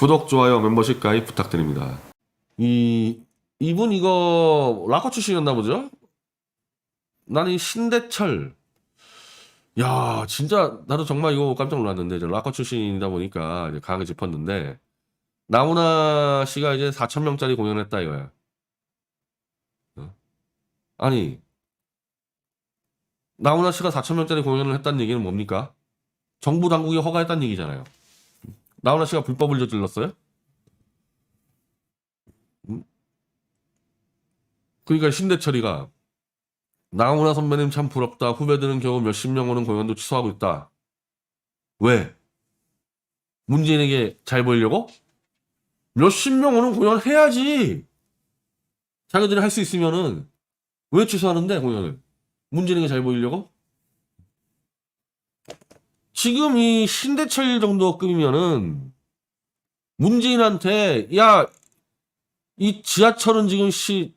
구독, 좋아요, 멤버십 가입 부탁드립니다. 이 이분 이거 락커 출신이었나 보죠? 나는 이 신대철. 야, 진짜 나도 정말 이거 깜짝 놀랐는데 이제 락커 출신이다 보니까 이제 강하게 짚었는데 나훈아 씨가 이제 4천 명짜리 공연했다 이거야. 어? 아니 나훈아 씨가 4천 명짜리 공연을 했다는 얘기는 뭡니까? 정부 당국이 허가했다는 얘기잖아요. 나훈아 씨가 불법을 저질렀어요? 음? 그러니까 신대철이가 나훈아 선배님 참 부럽다. 후배들은 겨우 몇십 명 오는 공연도 취소하고 있다. 왜? 문재인에게 잘 보이려고? 몇십 명 오는 공연 해야지. 자기들이 할 수 있으면은 왜 취소하는데 공연을? 문재인에게 잘 보이려고? 지금 이 신대철 정도 급이면은 문재인한테 야 이 지하철은 지금 씨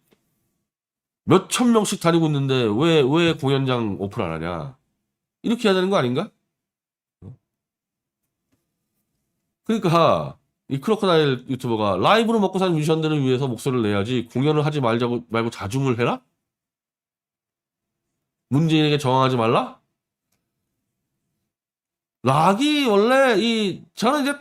몇천 명씩 다니고 있는데 왜 왜 공연장 오픈 안 하냐 이렇게 해야 되는 거 아닌가? 그러니까 이 크로커다일 유튜버가 라이브로 먹고 사는 뮤지션들을 위해서 목소리를 내야지 공연을 하지 말자고 말고 자중을 해라? 문재인에게 저항하지 말라? 락이 원래 이 저는 이제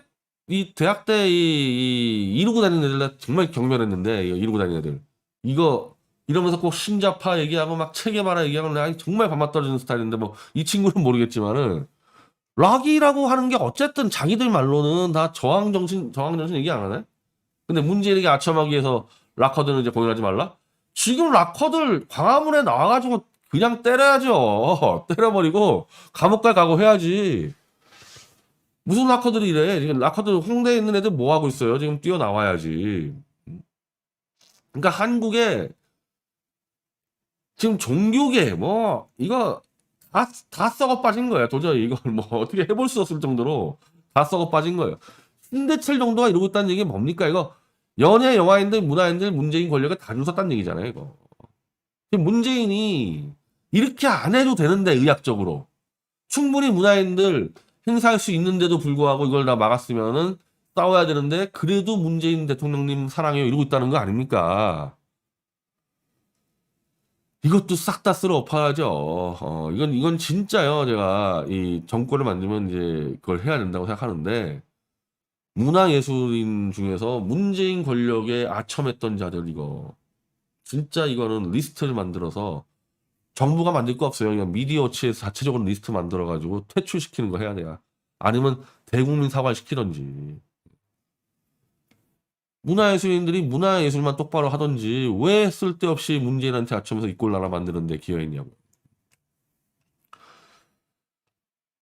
이 대학 때 이, 이 이루고 다니는 애들 정말 경멸했는데 이루고 다니는 애들 이거 이러면서 꼭 신자파 얘기하고 막 체계바라 얘기하고 내가 정말 밥맛 떨어지는 스타일인데 뭐 이 친구는 모르겠지만은 락이라고 하는 게 어쨌든 자기들 말로는 다 저항 정신 저항 정신 얘기 안 하네. 근데 문재인에게 아첨하기 위해서 락커들은 이제 공연하지 말라. 지금 락커들 광화문에 나와가지고 그냥 때려야죠. 때려버리고 감옥 갈 각오 해야지. 무슨 락커들이 이래? 지금 락커들 홍대에 있는 애들 뭐 하고 있어요? 지금 뛰어나와야지. 그러니까 한국에 지금 종교계 뭐 이거 다, 다 썩어 빠진 거야. 도저히 이걸 뭐 어떻게 해볼 수 없을 정도로 다 썩어 빠진 거예요. 신대철 정도가 이러고 있다는 얘기 뭡니까? 이거 연예 영화인들 문화인들 문재인 권력에 다 주웠다는 얘기잖아요. 이거 문재인이 이렇게 안 해도 되는데 의학적으로 충분히 문화인들 행사할 수 있는데도 불구하고 이걸 다 막았으면은 싸워야 되는데 그래도 문재인 대통령님 사랑해요 이러고 있다는 거 아닙니까? 이것도 싹 다 쓸어 엎어야죠. 어, 이건 이건 진짜요. 제가 이 정권을 만들면 이제 그걸 해야 된다고 생각하는데 문화예술인 중에서 문재인 권력에 아첨했던 자들 이거 진짜 이거는 리스트를 만들어서 정부가 만들 거 없어요. 그냥 미디어치에서 자체적으로 리스트 만들어 가지고 퇴출시키는 거 해야 돼요. 아니면 대국민 사과를 시키던지. 문화예술인들이 문화예술만 똑바로 하던지 왜 쓸데없이 문재인한테 아첨해서 이꼴 나라 만드는데 기여했냐고.